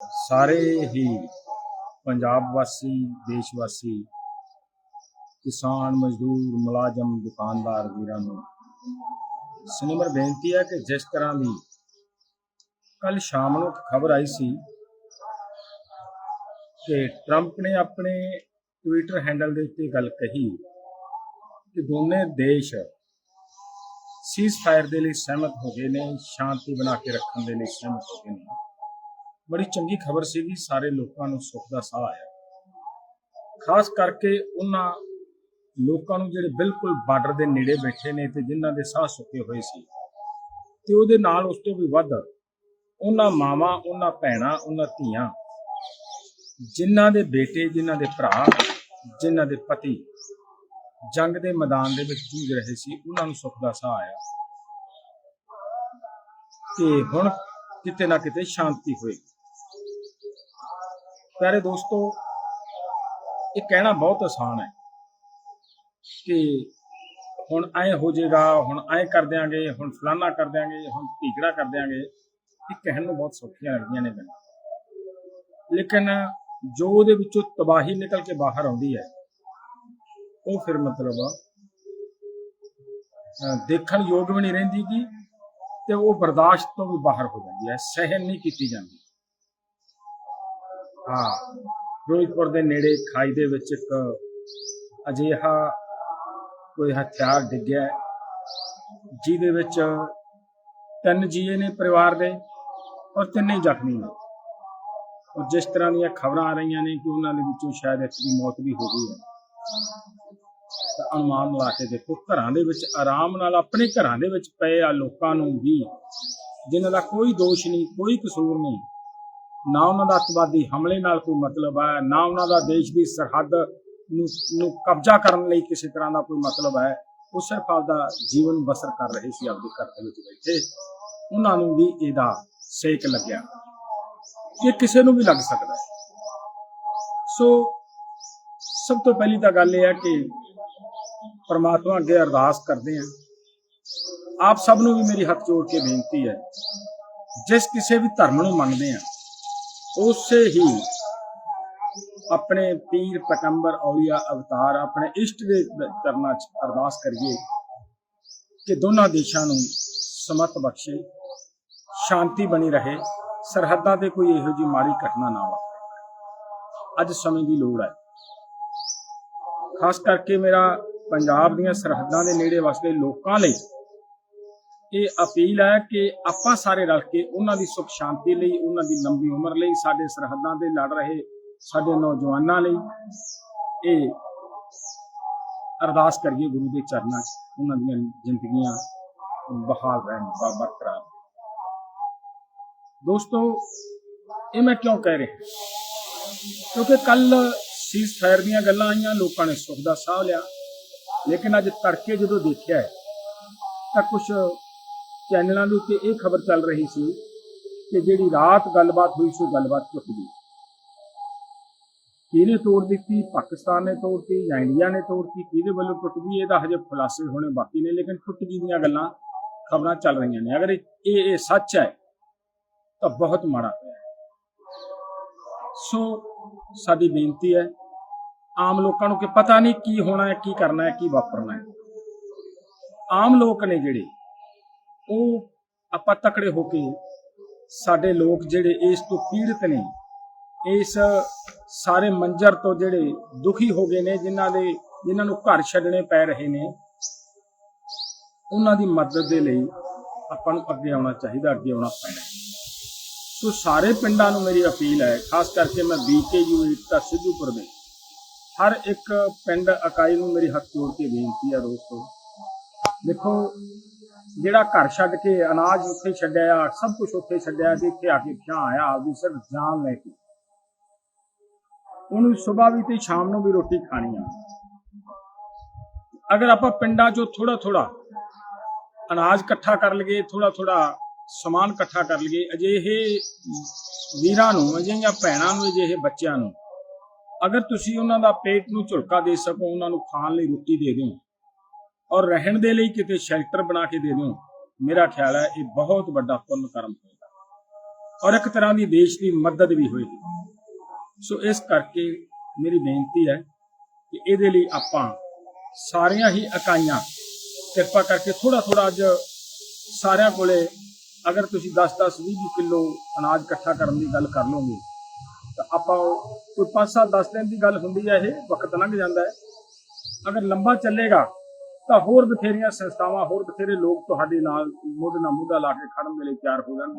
ਸਾਰੇ ਹੀ ਪੰਜਾਬ ਵਾਸੀ, ਦੇਸ਼ ਵਾਸੀ, ਕਿਸਾਨ ਮਜ਼ਦੂਰ, ਮੁਲਾਜ਼ਮ, ਦੁਕਾਨਦਾਰ ਵੀਰਾਂ ਨੂੰ ਸਿਨੇਮਰ ਬੇਨਤੀ ਹੈ ਕਿ ਜਿਸ ਤਰ੍ਹਾਂ ਦੀ ਕੱਲ ਸ਼ਾਮ ਨੂੰ ਖਬਰ ਆਈ ਸੀ ਕਿ ਟਰੰਪ ਨੇ ਆਪਣੇ ਟਵਿੱਟਰ ਹੈਂਡਲ ਦੇ ਉੱਤੇ ਗੱਲ ਕਹੀ ਕਿ ਦੋਨੇ ਦੇਸ਼ ਸੀਜ਼ਫਾਇਰ ਦੇ ਲਈ ਸਹਿਮਤ ਹੋ ਗਏ ਨੇ, ਸ਼ਾਂਤੀ ਬਣਾ ਕੇ ਰੱਖਣ ਦੇ ਲਈ ਸਹਿਮਤ ਹੋ ਗਏ ਨੇ। ਬੜੀ ਚੰਗੀ ਖਬਰ ਸੀਗੀ, ਸਾਰੇ ਲੋਕਾਂ ਨੂੰ ਸੁੱਖ ਦਾ ਸਾਹ ਆਇਆ। ਖਾਸ ਕਰਕੇ ਉਹਨਾਂ ਲੋਕਾਂ ਨੂੰ ਜਿਹੜੇ ਬਿਲਕੁਲ ਬਾਰਡਰ ਦੇ ਨੇੜੇ ਬੈਠੇ ਨੇ ਤੇ ਜਿਨ੍ਹਾਂ ਦੇ ਸਾਹ ਸੁੱਕੇ ਹੋਏ ਸੀ। ਤੇ ਉਹਦੇ ਨਾਲ ਉਸ ਤੋਂ ਵੀ ਵੱਧ ਉਹਨਾਂ ਮਾਵਾਂ, ਉਹਨਾਂ ਭੈਣਾਂ, ਉਹਨਾਂ ਧੀਆਂ, ਜਿਨ੍ਹਾਂ ਦੇ ਬੇਟੇ, ਜਿਨ੍ਹਾਂ ਦੇ ਭਰਾ, ਜਿਨ੍ਹਾਂ ਦੇ ਪਤੀ ਜੰਗ ਦੇ ਮੈਦਾਨ ਦੇ ਵਿੱਚ ਜੂਝ ਰਹੇ ਸੀ, ਉਹਨਾਂ ਨੂੰ ਸੁੱਖ ਦਾ ਸਾਹ ਆਇਆ। ਕਿ ਹੁਣ ਕਿਤੇ ਨਾ ਕਿਤੇ ਸ਼ਾਂਤੀ ਹੋਏਗੀ। ਪਿਆਰੇ ਦੋਸਤੋ, ਇਹ ਕਹਿਣਾ ਬਹੁਤ ਆਸਾਨ ਹੈ ਕਿ ਹੁਣ ਐ ਹੋ ਜਾਏਗਾ, ਹੁਣ ਐ ਕਰ ਦਿਆਂਗੇ, ਹੁਣ ਫਲਾਨਾ ਕਰ ਦਿਆਂਗੇ, ਹੁਣ ਢੀਕੜਾ ਕਰ ਦਿਆਂਗੇ, ਇਹ ਕਹਿਣ ਨੂੰ ਬਹੁਤ ਸੌਖੀਆਂ ਲੱਗਦੀਆਂ ਨੇ ਗੱਲਾਂ ਲੇਕਿਨ ਜੋ ਉਹਦੇ ਵਿੱਚੋਂ ਤਬਾਹੀ ਨਿਕਲ ਕੇ ਬਾਹਰ ਆਉਂਦੀ ਹੈ, ਉਹ ਫਿਰ ਮਤਲਬ ਦੇਖਣ ਯੋਗ ਵੀ ਨਹੀਂ ਰਹਿੰਦੀ ਕਿ ਤੇ ਉਹ ਬਰਦਾਸ਼ਤ ਤੋਂ ਵੀ ਬਾਹਰ ਹੋ ਜਾਂਦੀ ਹੈ ਸਹਿਨ ਨਹੀਂ ਕੀਤੀ ਜਾਂਦੀ। ਹਾਂ। ਫਿਰੋਜ਼ਪੁਰ ਦੇ ਨੇੜੇ ਖਾਈ ਦੇ ਵਿੱਚ ਇੱਕ ਅਜਿਹਾ ਕੋਈ ਹਥਿਆਰ ਡਿੱਗਿਆ ਜਿਹਦੇ ਵਿੱਚ ਤਿੰਨ ਜੀਏ ਨੇ ਪਰਿਵਾਰ ਦੇ ਔਰ ਤਿੰਨੇ ਹੀ ਜ਼ਖਮੀ ਨੇ। ਔਰ ਜਿਸ ਤਰ੍ਹਾਂ ਦੀਆਂ ਖਬਰਾਂ ਆ ਰਹੀਆਂ ਨੇ ਕਿ ਉਹਨਾਂ ਦੇ ਵਿੱਚੋਂ ਸ਼ਾਇਦ ਇੱਕ ਦੀ ਮੌਤ ਵੀ ਹੋ ਗਈ ਹੈ। ਤਾਂ ਅਨੁਮਾਨ ਲਾ ਕੇ ਦੇਖੋ, ਘਰਾਂ ਦੇ ਵਿੱਚ ਆਰਾਮ ਨਾਲ ਆਪਣੇ ਘਰਾਂ ਦੇ ਵਿੱਚ ਪਏ ਆ ਲੋਕਾਂ ਨੂੰ ਵੀ, ਜਿਨ੍ਹਾਂ ਦਾ ਕੋਈ ਦੋਸ਼ ਨਹੀਂ, ਕੋਈ ਕਸੂਰ ਨਹੀਂ। ਨਾ ਉਹਨਾਂ ਦਾ ਅੱਤਵਾਦੀ ਹਮਲੇ ਨਾਲ ਕੋਈ ਮਤਲਬ ਹੈ, ਨਾ ਉਹਨਾਂ ਦਾ ਦੇਸ਼ ਦੀ ਸਰਹੱਦ ਨੂੰ ਨੂੰ ਕਬਜ਼ਾ ਕਰਨ ਲਈ ਕਿਸੇ ਤਰ੍ਹਾਂ ਦਾ ਕੋਈ ਮਤਲਬ ਹੈ ਉਹ ਸਿਰਫ ਆਪਦਾ ਜੀਵਨ ਬਸਰ ਕਰ ਰਹੇ ਸੀ ਆਪਦੇ ਘਰ ਦੇ ਵਿੱਚ ਬੈਠੇ। ਉਹਨਾਂ ਨੂੰ ਵੀ ਇਹਦਾ ਸੇਕ ਲੱਗਿਆ। ਇਹ ਕਿਸੇ ਨੂੰ ਵੀ ਲੱਗ ਸਕਦਾ ਹੈ। ਸੋ, ਸਭ ਤੋਂ ਪਹਿਲੀ ਤਾਂ ਗੱਲ ਇਹ ਹੈ ਕਿ ਪਰਮਾਤਮਾ ਅੱਗੇ ਅਰਦਾਸ ਕਰਦੇ ਹਾਂ। ਆਪ ਸਭ ਨੂੰ ਵੀ ਮੇਰੀ ਹੱਥ ਜੋੜ ਕੇ ਬੇਨਤੀ ਹੈ, ਜਿਸ ਕਿਸੇ ਵੀ ਧਰਮ ਨੂੰ ਮੰਨਦੇ ਆ ਉਸੇ ਹੀ ਆਪਣੇ ਪੀਰ ਪੈਗੰਬਰ ਔਲੀਆ ਅਵਤਾਰ ਆਪਣੇ ਇਸ਼ਟ ਦੇ ਚਰਨਾਂ 'ਚ ਅਰਦਾਸ ਕਰੀਏ ਕਿ ਦੋਨਾਂ ਦੇਸ਼ਾਂ ਨੂੰ ਸਮਤ ਬਖਸ਼ੇ, ਸ਼ਾਂਤੀ ਬਣੀ ਰਹੇ, ਸਰਹੱਦਾਂ ਤੇ ਕੋਈ ਇਹੋ ਜਿਹੀ ਮਾੜੀ ਘਟਨਾ ਨਾ ਵਾਪਰੇ। ਅੱਜ ਸਮੇਂ ਦੀ ਲੋੜ ਹੈ। ਖਾਸ ਕਰਕੇ ਮੇਰਾ ਪੰਜਾਬ ਦੀਆਂ ਸਰਹੱਦਾਂ ਦੇ ਨੇੜੇ ਵਸਦੇ ਲੋਕਾਂ ਲਈ ਇਹ ਅਪੀਲ ਹੈ ਕਿ ਆਪਾਂ ਸਾਰੇ ਰਲ ਕੇ ਉਹਨਾਂ ਦੀ ਸੁਖ ਸ਼ਾਂਤੀ ਲਈ, ਉਹਨਾਂ ਦੀ ਲੰਬੀ ਉਮਰ ਲਈ, ਸਾਡੇ ਸਰਹੱਦਾਂ ਤੇ ਲੜ ਰਹੇ ਸਾਡੇ ਨੌਜਵਾਨਾਂ ਲਈ ਇਹ ਅਰਦਾਸ ਕਰੀਏ ਗੁਰੂ ਦੇ ਚਰਨਾਂ 'ਚ, ਉਹਨਾਂ ਦੀਆਂ ਜ਼ਿੰਦਗੀਆਂ ਬਹਾਲ ਰਹਿਣ, ਬਾ- ਬਰਕਰਾਰ ਦੋਸਤੋ, ਇਹ ਮੈਂ ਕਿਉਂ ਕਹਿ ਰਿਹਾ? ਕਿਉਂਕਿ ਕੱਲ ਸੀਜ਼ ਫਾਇਰ ਦੀਆਂ ਗੱਲਾਂ ਆਈਆਂ, ਲੋਕਾਂ ਨੇ ਸੁੱਖ ਦਾ ਸਾਹ ਲਿਆ। ਲੇਕਿਨ ਅੱਜ ਤੜਕੇ ਜਦੋਂ ਦੇਖਿਆ ਤਾਂ ਕੁਝ ਚੈਨਲਾਂ ਦੇ ਉੱਤੇ ਇਹ ਖਬਰ ਚੱਲ ਰਹੀ ਸੀ ਕਿ ਜਿਹੜੀ ਰਾਤ ਗੱਲਬਾਤ ਹੋਈ ਸੀ ਉਹ ਗੱਲਬਾਤ ਟੁੱਟ ਗਈ ਕਿਹਨੇ ਤੋੜ ਦਿੱਤੀ? ਪਾਕਿਸਤਾਨ ਨੇ ਤੋੜਤੀ ਜਾਂ ਇੰਡੀਆ ਨੇ ਤੋੜਤੀ ਕਿਹਦੇ ਵੱਲੋਂ ਟੁੱਟ ਗਈ? ਇਹਦਾ ਹਜੇ ਖੁਲਾਸੇ ਹੋਣੇ ਬਾਕੀ ਨੇ, ਲੇਕਿਨ ਟੁੱਟ ਗਈ ਦੀਆਂ ਗੱਲਾਂ ਖਬਰਾਂ ਚੱਲ ਰਹੀਆਂ ਨੇ। ਅਗਰ ਇਹ ਇਹ ਸੱਚ ਹੈ, ਤਾਂ ਬਹੁਤ ਮਾੜਾ ਹੋਇਆ ਹੈ। ਸੋ ਸਾਡੀ ਬੇਨਤੀ ਹੈ, ਆਮ ਲੋਕਾਂ ਨੂੰ ਕਿ ਪਤਾ ਨਹੀਂ ਕੀ ਹੋਣਾ ਹੈ, ਕੀ ਕਰਨਾ ਹੈ, ਕੀ ਵਾਪਰਨਾ ਹੈ। ਆਮ ਲੋਕ ਨੇ ਜਿਹੜੇ ਉਹ ਆਪਾਂ ਤਕੜੇ ਹੋ ਕੇ ਸਾਡੇ ਲੋਕ ਜਿਹੜੇ ਇਸ ਤੋਂ ਪੀੜਤ ਨੇ, ਇਸ ਸਾਰੇ ਮੰਜ਼ਰ ਤੋਂ ਜਿਹੜੇ ਦੁਖੀ ਹੋ ਗਏ ਨੇ, ਜਿਨ੍ਹਾਂ ਦੇ, ਜਿਨ੍ਹਾਂ ਨੂੰ ਘਰ ਛੱਡਣੇ ਪੈ ਰਹੇ ਨੇ, ਉਹਨਾਂ ਦੀ ਮਦਦ ਦੇ ਲਈ ਆਪਾਂ ਨੂੰ ਅੱਗੇ ਆਉਣਾ ਚਾਹੀਦਾ, ਅੱਗੇ ਆਉਣਾ ਪੈਣਾ। ਸੋ ਸਾਰੇ ਪਿੰਡਾਂ ਨੂੰ ਮੇਰੀ ਅਪੀਲ ਹੈ, ਖਾਸ ਕਰਕੇ ਮੈਂ ਬੀਕੇਯੂ ਏਕਤਾ ਸਿੱਧੂਪੁਰ ਦੇ, ਹਰ ਇੱਕ ਪਿੰਡ ਇਕਾਈ ਨੂੰ ਮੇਰੀ ਹੱਥ ਜੋੜ ਕੇ ਬੇਨਤੀ ਹੈ ਦੋਸਤੋ, ਦੇਖੋ ਜਿਹੜਾ ਘਰ ਛੱਡ ਕੇ ਅਨਾਜ ਉੱਥੇ ਛੱਡਿਆ ਆ ਸਭ ਕੁਝ ਉੱਥੇ ਛੱਡਿਆ ਤੇ ਇੱਥੇ ਆ ਕੇ ਕਿਆ ਆਇਆ, ਆਪਦੀ ਸਿਰਫ ਜਾਨ ਲੈ ਕੇ। ਉਹਨੂੰ ਸਵੇਰ ਵੀ ਤੇ ਸ਼ਾਮ ਨੂੰ ਵੀ ਰੋਟੀ ਖਾਣੀ ਆ। ਅਗਰ ਆਪਾਂ ਪਿੰਡਾਂ 'ਚੋਂ ਥੋੜਾ ਥੋੜਾ ਅਨਾਜ ਇਕੱਠਾ ਕਰ ਲਈਏ ਥੋੜਾ ਥੋੜਾ ਸਮਾਨ ਇਕੱਠਾ ਕਰ ਲਈਏ, ਅਜਿਹੇ ਵੀਰਾਂ ਨੂੰ, ਅਜਿਹੀਆਂ ਭੈਣਾਂ ਨੂੰ, ਅਜਿਹੇ ਬੱਚਿਆਂ ਨੂੰ, ਅਗਰ ਤੁਸੀਂ ਉਹਨਾਂ ਦਾ ਪੇਟ ਨੂੰ ਝੁਲਕਾ ਦੇ ਸਕੋ, ਉਹਨਾਂ ਨੂੰ ਖਾਣ ਲਈ ਰੋਟੀ ਦੇ ਦਿਓ ਔਰ ਰਹਿਣ ਦੇ ਲਈ ਕਿਤੇ ਸ਼ੈਲਟਰ ਬਣਾ ਕੇ ਦੇ ਦਿਓ। ਮੇਰਾ ਖਿਆਲ ਹੈ ਇਹ ਬਹੁਤ ਵੱਡਾ ਪੁੰਨ ਕਰਮ ਹੋਏਗਾ। ਔਰ ਇੱਕ ਤਰ੍ਹਾਂ ਦੀ ਦੇਸ਼ ਦੀ ਮਦਦ ਵੀ ਹੋਏਗੀ। ਸੋ ਇਸ ਕਰਕੇ ਮੇਰੀ ਬੇਨਤੀ ਹੈ ਕਿ ਇਹਦੇ ਲਈ ਆਪਾਂ ਸਾਰੀਆਂ ਹੀ ਇਕਾਈਆਂ ਕਿਰਪਾ ਕਰਕੇ ਥੋੜਾ ਥੋੜਾ ਅੱਜ ਸਾਰਿਆਂ ਕੋਲੇ ਅਗਰ ਤੁਸੀਂ 10-10 20 ਕਿਲੋ ਅਨਾਜ ਇਕੱਠਾ ਕਰਨ ਦੀ ਗੱਲ ਕਰ ਲਓਗੇ, ਤਾਂ ਆਪਾਂ ਕੋਈ 5-7 10 ਦਿਨ ਦੀ ਗੱਲ ਹੁੰਦੀ ਹੈ ਇਹ, ਵਕਤ ਲੰਘ ਜਾਂਦਾ ਹੈ। ਅਗਰ ਲੰਬਾ ਚੱਲੇਗਾ ਤਾਂ ਹੋਰ ਬਥੇਰੀਆਂ ਸੰਸਥਾਵਾਂ, ਹੋਰ ਬਥੇਰੇ ਲੋਕ ਤੁਹਾਡੇ ਨਾਲ ਮੋਢੇ ਨਾਲ ਮੋਢਾ ਲਾ ਕੇ ਖੜਨ ਦੇ ਲਈ ਤਿਆਰ ਹੋ ਜਾਣਗੇ।